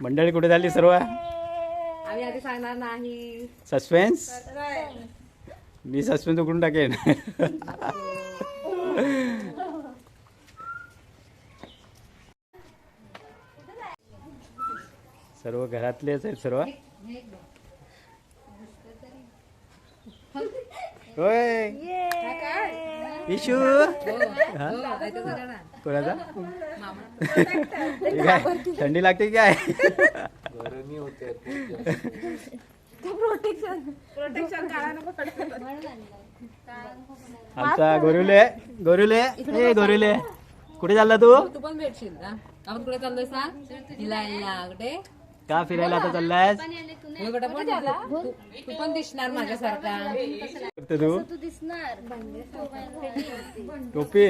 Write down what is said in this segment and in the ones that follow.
मंडळी कुठे झाली सर्व? आम्ही आधी सांगणार नाही. सस्पेन्स? मी सस्पेन्स उघडून टाकेन. सर्व घरातलेच आहेत सर्व? होय. इशू? हा? कोणाचा? हे काय? थंडी लागते की काय? आमचा गोरुले गोरुले ए गोरुले. कुठे चालला तू? तू पण भेटशील ना. आपण कुठे चाललोय सांग? हिला कुठे? का फिरायला आता पण तू तू पण दिसणार माझ्यासारखा. करते तू? तू दिसणार. टोपी?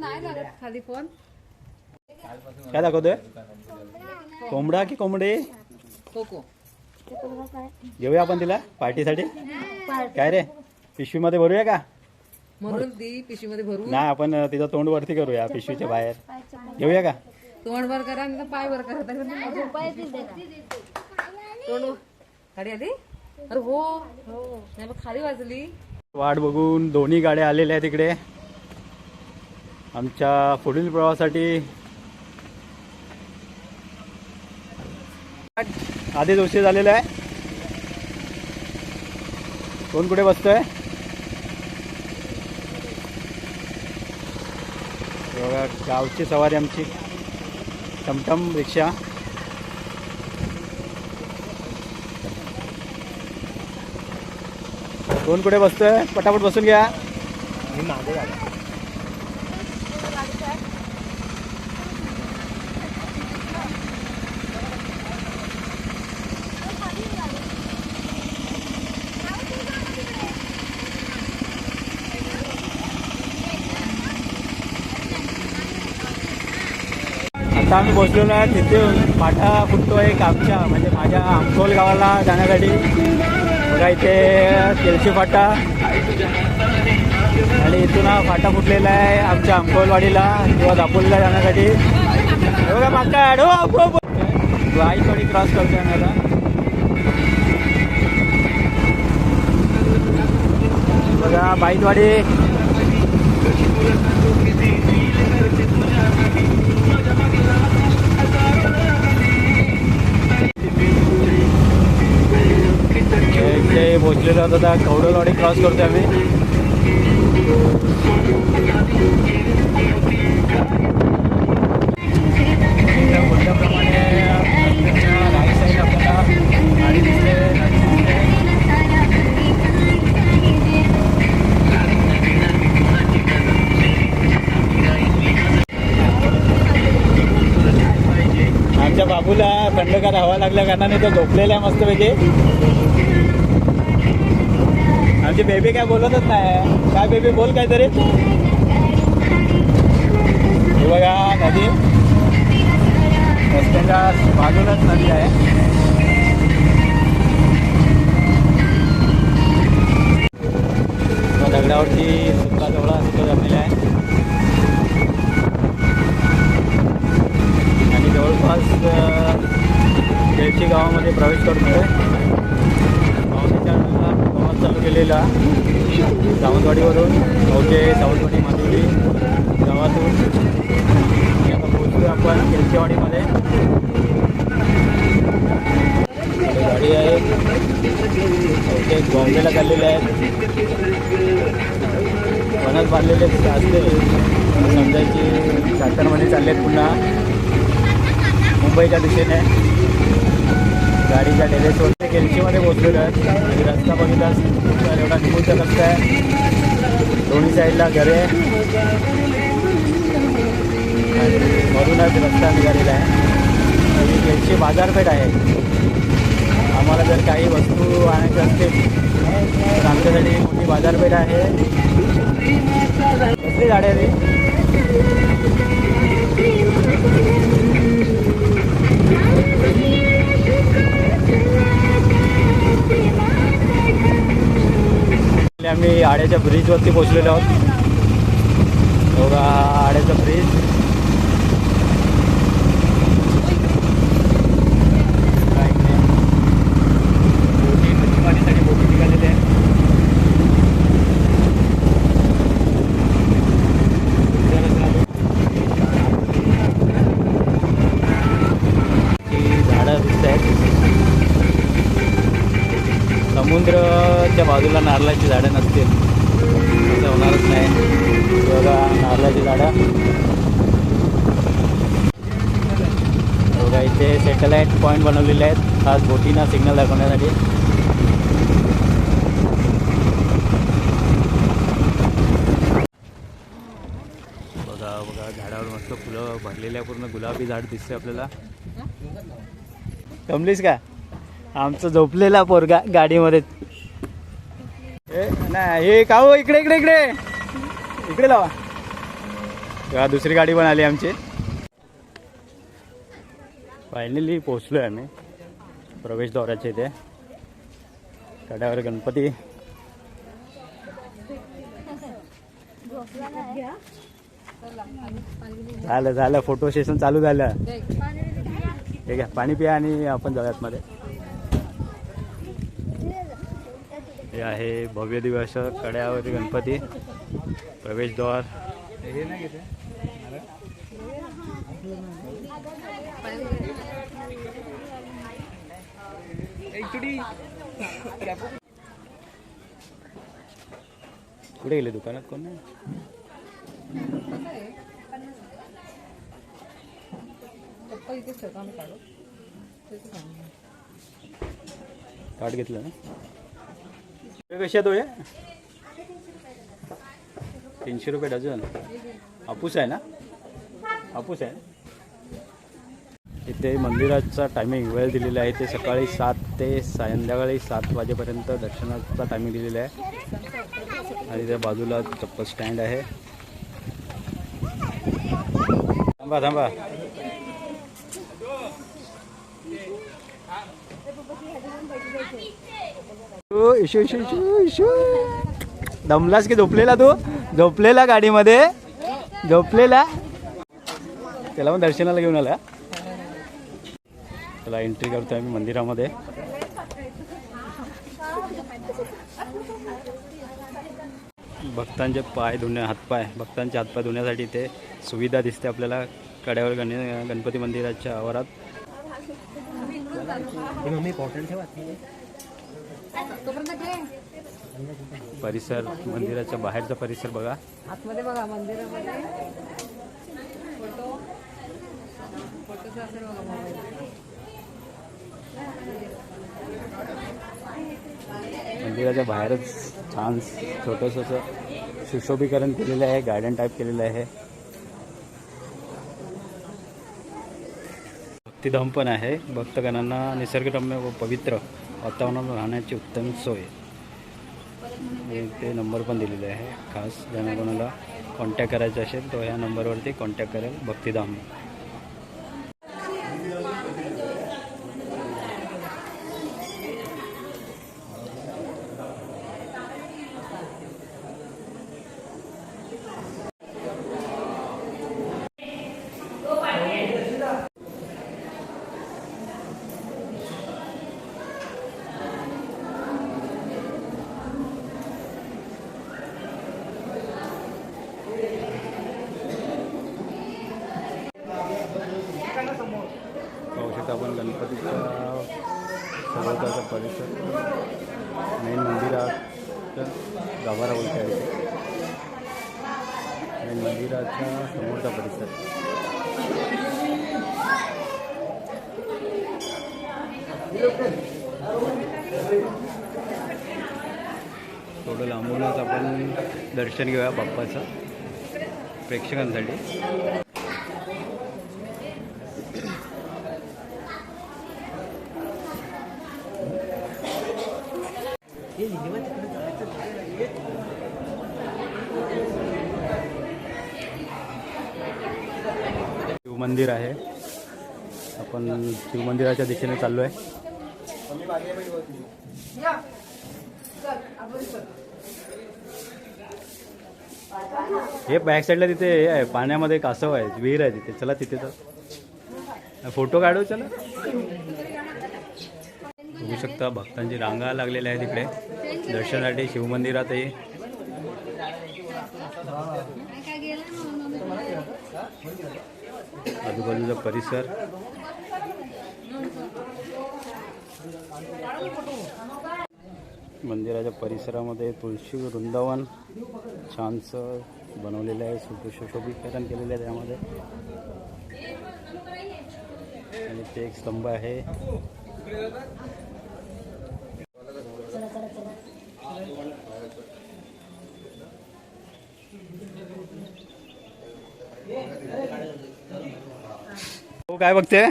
नाही लागत खाली फोन. काय दाखवतोय? कोंबडा की कोंबडी? कोको घेऊया आपण तिला पार्टीसाठी? काय रे? पिशवीमध्ये भरूया का? म्हणून ती पिशवीमध्ये भरू. नाही आपण तिचं तोंड वरती करूया पिशवीच्या बाहेर. घेऊया का? तोंड वर करा आणि पाय वर करा. तोंड आली? अरे हो. नाही खाली वाजली. वाट बघून दोन्ही गाड्या आलेल्या आहेत इकडे. आमच्या पुढील प्रवाहासाठी आधीच उशीर झालेला आहे. कोण कुठे बसतोय? बघा गावची सवारी आमची. टमटम रिक्षा. कोण कुठे बसतोय? पटापट बसून घ्या. आता आम्ही बसलेलो आहे. तिथे माठा फुटतो आहे कापच्या म्हणजे माझ्या आमकोल गावाला जाण्यासाठी. बघा इथे तेलशी फाटा. आणि इथून हा फाटा फुटलेला आहे आमच्या अंकोलवाडीला किंवा दापोलीला जाण्यासाठी. बघा मागचा ॲडो हो, हो, हो. आई थोडी क्रॉस करतो आम्ही बघा बाईकवाडी इकडे पोचलेलो आहोत आता कवडलवाडी क्रॉस करतोय आम्ही. बोलल्याप्रमाणे आपल्याला गाडी दिसते आमच्या बाबूला थंडगार हवा लागल्या कारणाने तो झोपलेला आहे मस्तपैकी. म्हणजे आमची बेबी काय बोलतच नाही. काय बेबी बोल काहीतरी. तरी बघा नदी. रस्त्याच्या बाजूलाच नदी आहे. दगडावरती सुका जवळा सुका जमलेला आहे. आणि जवळपास बेळशी गावामध्ये प्रवेश करतोय. केलेला सावंतवाडीवरून ओके सावंतवाडी माधुरी गावातून आता पोहोचतो आपण केलचेवाडीमध्ये गाडी आहे. ओके बॉम्बेला चाललेले आहेत वनात बांधलेले असते समजायची सातारमध्ये चालले आहेत पुन्हा. मुंबईच्या दिशेने. गाडीच्या टेरेसवर ते केलशीमध्ये पोहोचलेलो आहे. रस्ता बघितला तर एवढा निघूनचा रस्ता आहे. दोन्ही साईडला घरे आणि मधूनच रस्ता निघालेला आहे. आणि केलची बाजारपेठ आहे. आम्हाला जर काही वस्तू आणायच्या असतील तर आमच्यासाठी मोठी बाजारपेठ आहे. कसली गाडी आहे ती? आम्ही आड्याच्या ब्रिजवरती पोहोचलेलो आहोत. बघा आड्याचा ब्रिज समुद्राच्या बाजूला नारळाची झाडं नसतील. असं होणारच नाही. बघा नारळाची झाडं. बघा इथे सॅटेलाईट पॉईंट बनवलेले आहेत. खास बोटीना सिग्नल दाखवण्यासाठी. बघा बघा झाडावर मस्त फुलं भरलेल्या पूर्ण गुलाबी झाड दिसते आपल्याला. जमलीस का? आमचं झोपलेला पोरगा गाडीमध्ये. नाही हे का हो इकडे इकडे इकडे. इकडे लावा. दुसरी गाडी पण आली आमची. फायनली पोचलोय आम्ही. प्रवेशद्वाराच्या इथे. कड्यावर गणपती. झालं झालं. फोटो सेशन चालू झालं. ठीक आहे पाणी पिया आणि आपण जाऊयात मध्ये. हे भव्य दिवस कड्यावर गणपती प्रवेशद्वार हे नाही कुठे गेले? दुकानात कोण कशा तो हे तीनशे रुपये डझन. हापूस आहे ना? हापूस आहे इथे मंदिराचा टायमिंग वेळ दिलेला आहे. ते सकाळी सात ते संध्याकाळी सात वाजेपर्यंत दर्शनाचा टायमिंग दिलेला आहे. आणि त्या बाजूला चप्पल स्टँड आहे. थांबा थांबा. ओ, इशू इशू दमलास की झोपलेला तू? झोपलेला गाडीमध्ये? झोपलेला? त्याला पण दर्शनाला घेऊन आला. त्याला एंट्री करतो आम्ही मंदिरामध्ये. भक्तांचे पाय धुण्या हातपाय भक्तांचे हातपाय धुण्यासाठी ते सुविधा दिसते आपल्याला कड्यावर गण गणपती मंदिराच्या आवारात. परिसर मंदिराच्या बाहेरचा परिसर बघा. आतमध्ये बघा मंदिरामध्ये. फोटो. फोटोचं असेल बघा मोबाईल. मंदिराच्या बाहेरच छान छोटंसं सुशोभीकरण केलेलं आहे गार्डन टाईप केलेलं आहे. भक्तिधाम पण आहे. भक्तगणांना निसर्गरम्य व पवित्र. वातावरणात राहण्याची उत्तम सोय. हे ते नंबर पण दिलेले आहे. खास ज्यांना कोणाला कॉन्टॅक्ट करायचा असेल तो ह्या नंबरवरती कॉन्टॅक्ट करेल. भक्तिधाम. इथं आपण गणपतीचा सभोवताचा परिसर. मेन मंदिराच्या गाभारा बोलता येते मेन मंदिराच्या समोरचा परिसर. थोडं लांबूनच आपण दर्शन घेऊया बाप्पाचं प्रेक्षकांसाठी. शिवमंदिर आहे. आपण शिवमंदिराच्या दिशेने चाललो आहे हे बॅक साईडला तिथे हे आहे पाण्यामध्ये कासव आहे विहीर आहे तिथे. चला तिथे तर. फोटो काढू चला. बघू शकता भक्तांची रांगा लागलेल्या आहे तिकडे दर्शनासाठी शिवमंदिरातही. आजूबाजूचा परिसर. मंदिराच्या परिसरामध्ये तुळशी वृंदावन छानसं बनवलेलं आहे सुशोभीकरण केलेलं आहे त्यामध्ये. आणि ते एक स्तंभ आहे. काय बघते?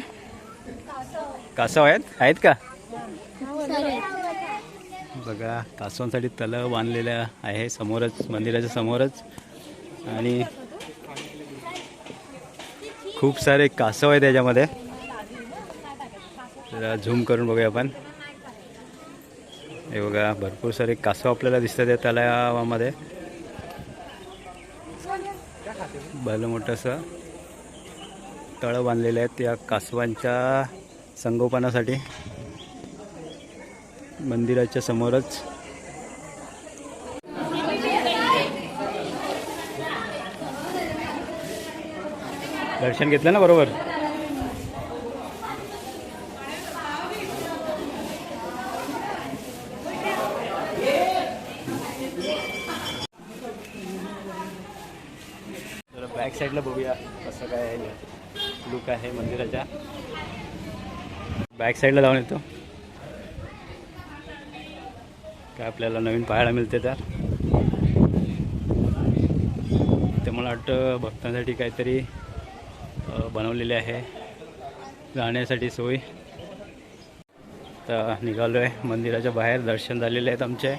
कासव आहेत. आहेत का? बघा कासवांसाठी तलाव बांधलेलं आहे समोरच मंदिराच्या समोरच. आणि खूप सारे कासव आहे त्याच्यामध्ये. जरा झूम करून बघूया आपण. हे बघा भरपूर सारे कासव आपल्याला दिसतात या तलावामध्ये. भलं मोठंसं. तळं बांधलेले आहेत त्या कासवांच्या संगोपनासाठी. मंदिराच्या समोरच. दर्शन घेतलं ना बरोबर जरा बॅक साईडला बघूया कसं काय आहे लुक आहे मंदिराच्या बॅक साईडला जाऊन येतो. काय आपल्याला नवीन पाहायला मिळते त्यात ते मला वाटतं भक्तांसाठी काहीतरी बनवलेले आहे. जाण्यासाठी सोय. तर निघालो आहे मंदिराच्या बाहेर दर्शन झालेले आहेत आमचे.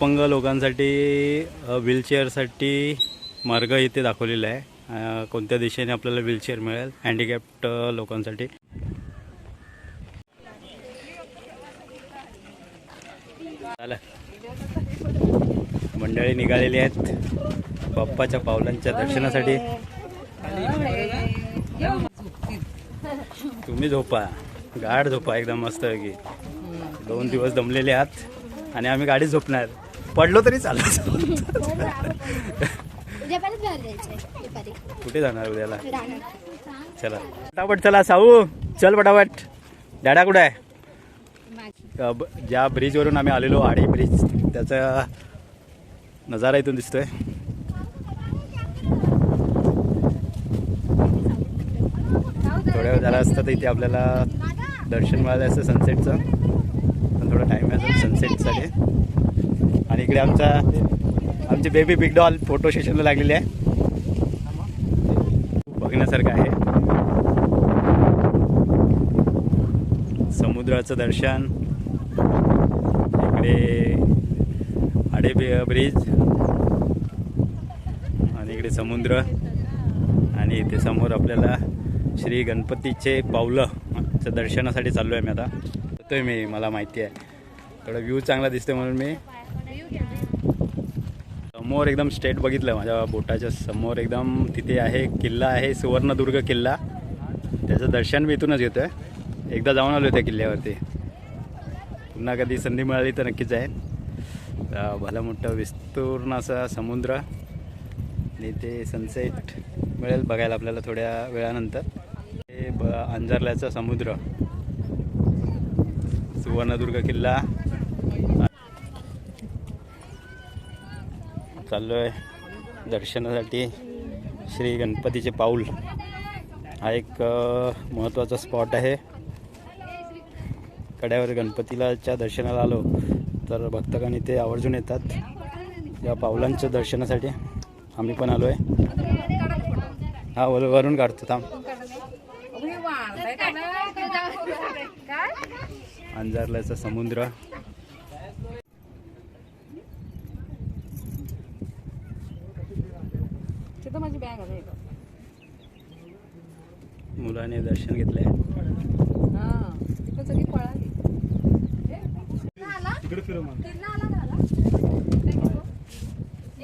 अपंग लोकांसाठी व्हीलचेअरसाठी मार्ग इथे दाखवलेला आहे. कोणत्या दिशेने आपल्याला व्हीलचेअर मिळेल? हँडिकॅप्ट लोकांसाठी. मंडळी निघालेली आहेत. बाप्पाच्या पावलांच्या दर्शनासाठी. तुम्ही झोपा. गाढ झोपा. एकदम मस्त की दोन दिवस दमलेले आहात. आणि आम्ही गाडीच झोपणार. पडलो तरी चालत बाहेर जायचंय दुपारी. कुठे जाणार उद्याला? चला. पटापट चला साऊ. चल पटापट. डॅडा कुठे आहे? ज्या ब्रिजवरून आम्ही आलेलो आडी ब्रिज त्याचा नजारा इथून दिसतोय. थोड्या वेळ झाला असतं तर इथे आपल्याला दर्शन मिळालं असतं सनसेटचं पण थोडा टाईम आहे सनसेटसाठी आणि इकडे आमचा आमचे बेबी बिग डॉल फोटो सेशनला लागलेले आहे. बघण्यासारखं आहे. समुद्राचं दर्शन. इकडे आडे ब्रिज. आणि इकडे समुद्र. आणि इथे समोर आपल्याला श्री गणपतीचे पावलं दर्शनासाठी चाललो आहे मी आता. येतोय मी मला माहिती आहे. थोडा व्ह्यू चांगला दिसतोय म्हणून मी समोर एकदम स्टेट बघितलं माझ्या बोटाच्या समोर एकदम तिथे आहे किल्ला आहे सुवर्णदुर्ग किल्ला. त्याचं दर्शन मी इथूनच आहे एकदा जाऊन आलो त्या किल्ल्यावरती. पुन्हा कधी संधी मिळाली तर नक्कीच आहे. भला मोठं विस्तूर्ण असा समुद्र. आणि ते सनसेट मिळेल बघायला आपल्याला थोड्या वेळानंतर. हे ब अंजारल्याचा समुद्र. सुवर्णदुर्ग किल्ला. चाललो आहे दर्शनासाठी श्री गणपतीचे पाऊल. हा एक महत्त्वाचा स्पॉट आहे. कड्यावर गणपतीलाच्या दर्शनाला आलो तर भक्तगण इथे आवर्जून येतात. या पावलांच्या दर्शनासाठी आम्ही पण आलो आहे हा वर वरून काढतो थांब. काय? अंजारल्याचा समुद्र तिथं माझी बॅग आहे इथं. दर्शन घेतलंय? हा तिथं सगळी पळाली इकडे फिरू मग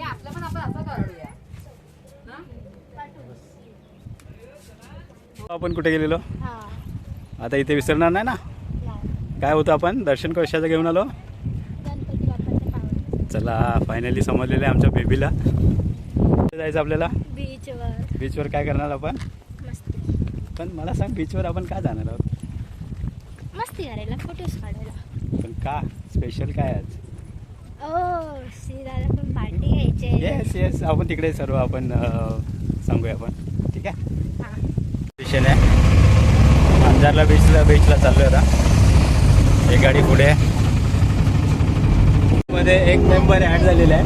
आपलं पण आपण असं करूया हा? आपण कुठे गेलेलो? हा. आता इथे विसरणार नाही ना. काय होतं आपण? दर्शन कशाचं घेऊन आलो? चला फायनली समजलेलं आहे आमच्या बेबीला कुठे जायचं आपल्याला? बीचवर बीचवर काय करणार आपण? पण मला सांग बीचवर आपण का जाणार आहोत? मस्ती करायला फोटोज काढायला. पण का? स्पेशल काय आज? पण पार्टी घ्यायची. येस येस आपण तिकडे सर्व आपण सांगूया आपण. ठीक आहे? हा. स्टेशन आहे. अंजारला बीचला बीचला चाललोय आता. एक गाडी पुढे. मध्ये एक मेंबर ॲड झालेला आहे.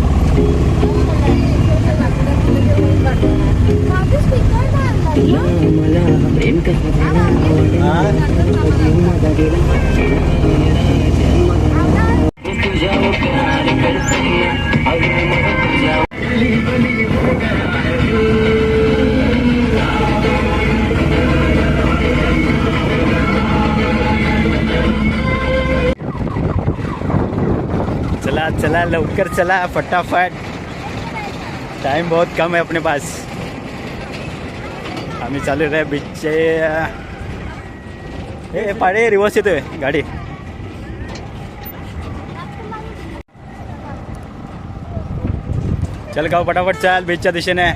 चला चला लवकर चला फटाफट. टाइम बहुत कम है अपने पास. आम्ही चालू आहे बीचचे हे पाडे रिवर्स येतोय गाडी. चल गाव पटापट चाल बीचच्या दिशेने.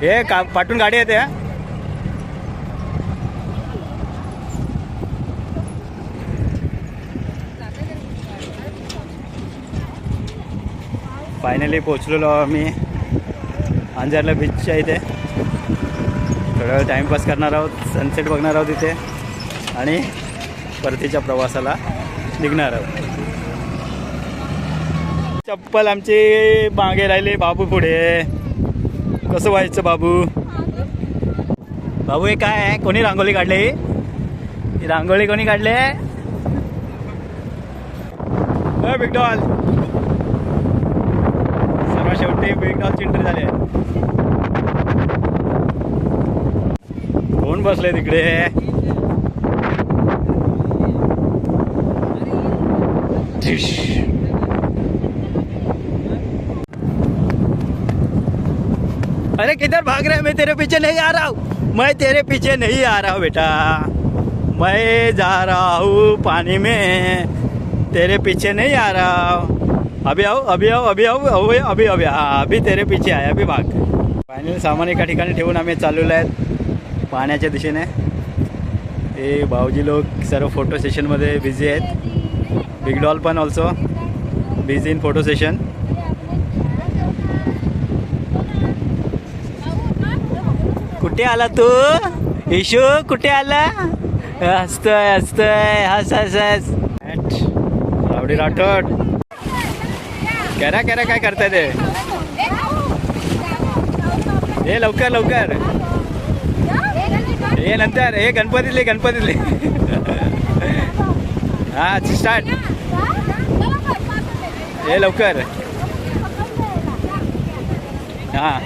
हे का पाठून गाडी येते फायनली पोचलेलो आम्ही. अंजारला बीचच्या इथे. थोडा वेळ टाईमपास करणार आहोत सनसेट बघणार आहोत इथे. आणि परतीच्या प्रवासाला निघणार आहोत. चप्पल आमची मागे राहिली बाबू पुढे. कसं व्हायचं बाबू? बाबू हे काय आहे? कोणी रांगोळी काढली? ही रांगोळी कोणी काढली? बिग डॉल सर्व शेवटी बिग डॉलची एंट्री झाली आहे. बसले तिकडे. अरे किधर भाग रहा है? मैं तेरे पीछे नहीं आ रहा हूँ। मैं तेरे पीछे नहीं आ रहा हूँ बेटा। मैं जा रहा हूँ पानी में। तेरे पीछे नहीं आ रहा। हूँ अभी आओ अभी आओ अभी आओ अभी अभी अभी हा अभी तेरे पीछे आहे अभी भाग। फायनल सामान एका ठिकाणी ठेवून आम्ही चाललेलो आहेत. पाण्याच्या दिशेने. हे भाऊजी लोक सर्व फोटो सेशनमध्ये बिझी आहेत. बिग डॉल पण also busy in photo session कुठे आला तू? इशू कुठे आला? हसतोय हसतोय हस हस हस. आवडी राठोड. करा करा काय करताय ते? हे लवकर लवकर. हे नंतर हे गणपतीतले गणपतीतले. हा स्टार्ट हे लवकर. हां.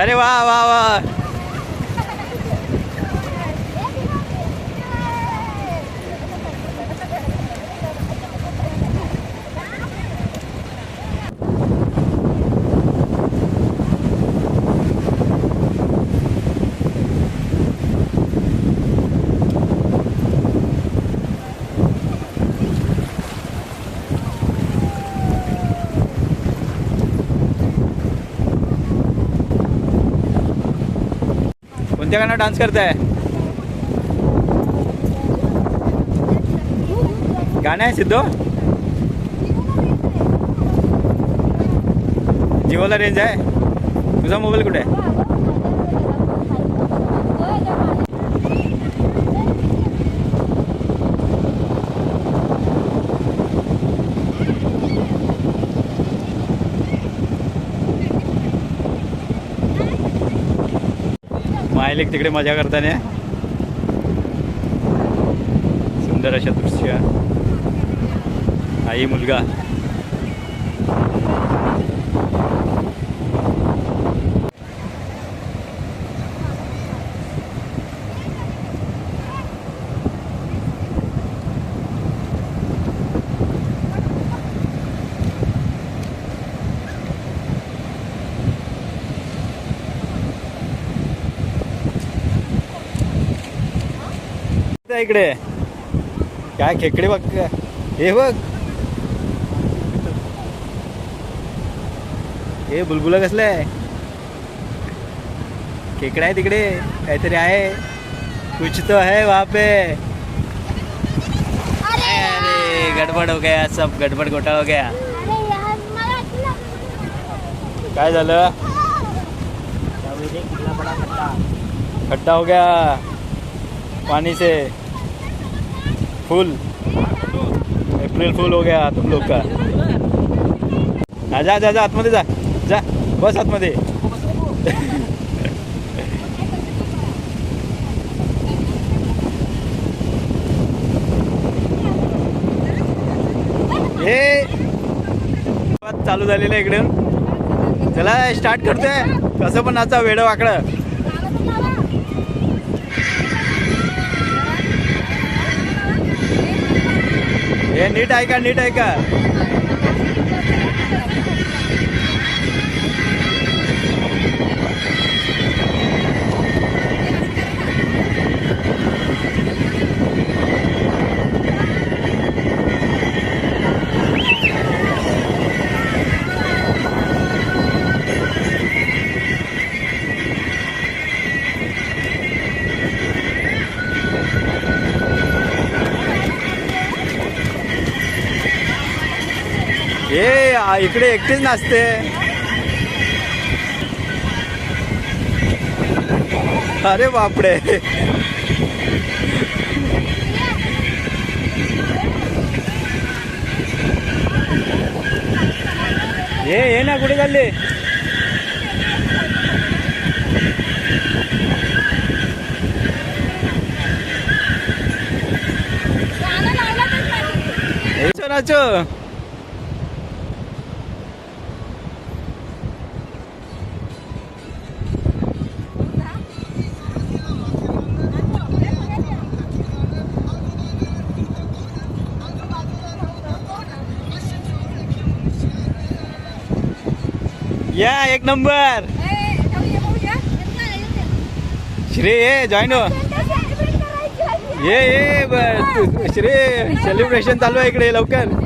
अरे वा वा वा. कोणत्या गाणं डान्स करताय गाणं आहे सिद्धो। जिओला रेंज आहे तुझा मोबाईल कुठे आहे मायलेक तिकडे मजा करताना. सुंदर अशा दृश्य. आई मुलगा. आहे इकडे? काय खेकडे बघ. हे बघ. हे बुलबुला कसलं? आहे खेकडा आहे तिकडे काहीतरी आहे. कुछ तो है वहाँ पे. अरे गडबड हो गया सब गडबड घोटाळा हो गया. काय झालं? खड्डा हो गया. पानी से. फुल. अप्रैल फुल हो गया तुम लोग का. हा, जा जा जा आतमध्ये जा. जा बस आतमध्ये. हे चालू झालेलं इकडे. इकडून चला स्टार्ट करतोय. कसं पण आता वेड वाकडं. हे नीट ऐका नीट ऐका इकडे एकटीच नाचते. अरे बापडे ये ये ना कुठे चालले? नाचो. या एक नंबर. श्री ये जॉईन हो. ये ये ब- तू- श्री सेलिब्रेशन चालू आहे इकडे लवकर.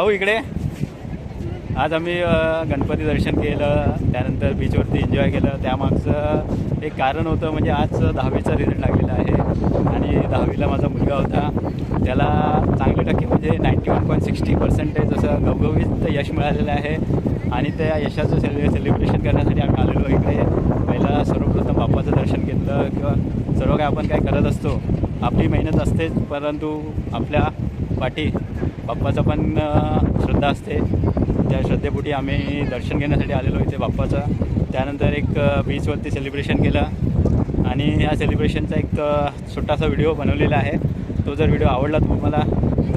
भाऊ इकडे. आज आम्ही गणपती दर्शन केलं त्यानंतर बीचवरती एन्जॉय केलं. त्यामागचं एक कारण होतं म्हणजे आज दहावीचा रिझल्ट लागलेला आहे. आणि दहावीला माझा मुलगा होता. त्याला चांगले टक्के म्हणजे ninety one point sixty percentage असं गवगवीत यश मिळालेलं आहे. आणि त्या यशाचं सेलि सेलिब्रेशन करण्यासाठी आम्ही आलेलो इकडे. पहिला सर्वप्रथम बाप्पाचं दर्शन घेतलं. किंवा सर्व काय आपण काय करत असतो आपली मेहनत असतेच परंतु आपल्या पाठी. बाप्पाचं पण श्रद्धा असते. त्या श्रद्धेपोटी आम्ही दर्शन घेण्यासाठी आलेलो इथे बाप्पाचं. त्यानंतर एक बीचवरती सेलिब्रेशन केलं. आणि ह्या सेलिब्रेशनचा एक छोटासा व्हिडिओ बनवलेला आहे. तो जर व्हिडिओ आवडला तुम्हाला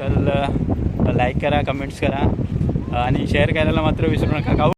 तर लाईक करा कमेंट्स करा. आणि शेअर करायला मात्र विसरू नका.